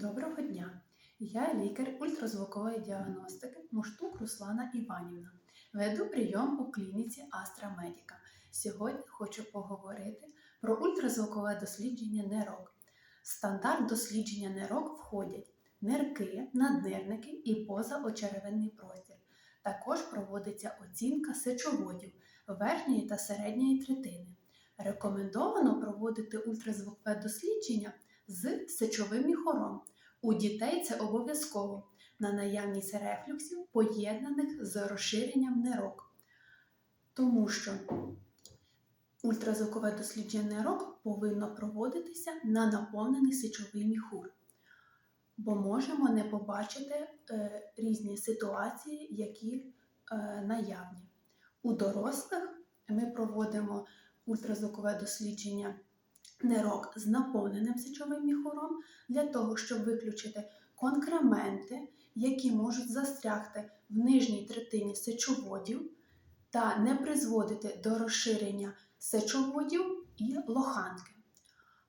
Доброго дня! Я лікар ультразвукової діагностики Муштук Руслана Іванівна. Веду прийом у клініці Астра Медіка. Сьогодні хочу поговорити про ультразвукове дослідження нирок. Стандарт дослідження нирок входять нирки, наднирники і позаочеревинний простір. Також проводиться оцінка сечоводів верхньої та середньої третини. Рекомендовано проводити ультразвукове дослідження з сечовим міхором. У дітей це обов'язково на наявність рефлюксів, поєднаних з розширенням нирок. Тому що ультразвукове дослідження нирок повинно проводитися на наповнений сечовий міхур, бо можемо не побачити е, різні ситуації, які е, наявні. У дорослих ми проводимо ультразвукове дослідження нирок з наповненим сечовим міхуром для того, щоб виключити конкременти, які можуть застрягти в нижній третині сечоводів та не призводити до розширення сечоводів і лоханки,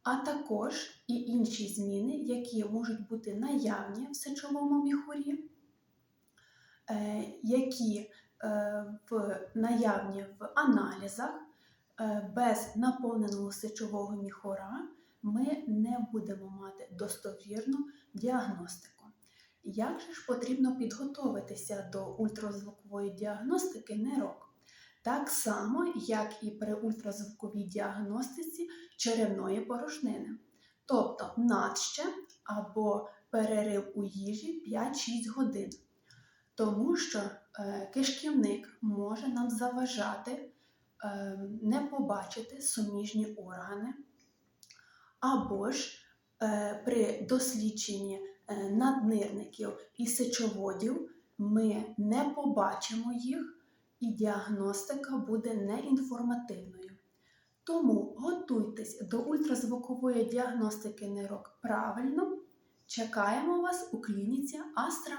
а також і інші зміни, які можуть бути наявні в сечовому міхурі, е, які е, в наявні в аналізах. Е, без наповненого сечового міхора ми не будемо мати достовірну діагностику. Як же ж потрібно підготуватися до ультразвукової діагностики нирок? Так само, як і при ультразвуковій діагностиці черевної порожнини, тобто надще або перерив у їжі 5-6 годин. Тому що е, кишківник може нам заважати не побачити суміжні органи, або ж е, при дослідженні е, наднирників і сечоводів ми не побачимо їх, і діагностика буде неінформативною. Тому готуйтесь до ультразвукової діагностики нирок правильно. Чекаємо вас у клініці Астра.